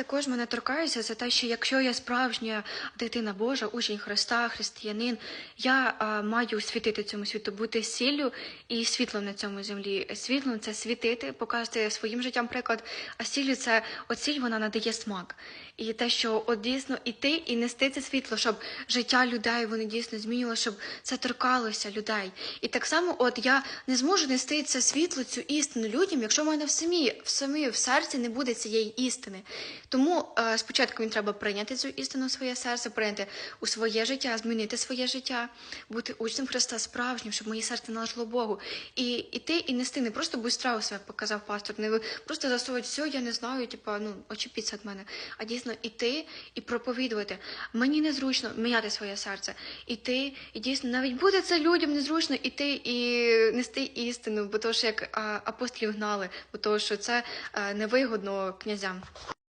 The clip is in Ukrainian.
також мене торкається за те, що якщо я справжня дитина Божа, учень Христа, християнин, я а, маю світити цьому світу, бути сіллю і світлом на цьому землі. Світлом це світити, показувати своїм життям приклад, а сіллю це сіль вона надає смак. І те, що от дійсно іти і нести це світло, щоб життя людей вони дійсно змінювало, щоб це торкалося людей. І так само, от я не зможу нести це світло, цю істину людям, якщо в мене в самі, в самі в серці не буде цієї істини. Тому е, спочатку він треба прийняти цю істину в своє серце, прийняти у своє життя, змінити своє життя, бути учнем Христа справжнім, щоб моє серце належало Богу. І іти і нести не просто бустрау себе показав пастор, не просто засовувати все, я не знаю, типа ну очіпіться від мене. А дійсно іти і проповідувати. Мені незручно міняти своє серце. Іти, і дійсно навіть буде це людям незручно іти і нести істину, бо то що як апостолів гнали, бо то що це е, невигодно князям.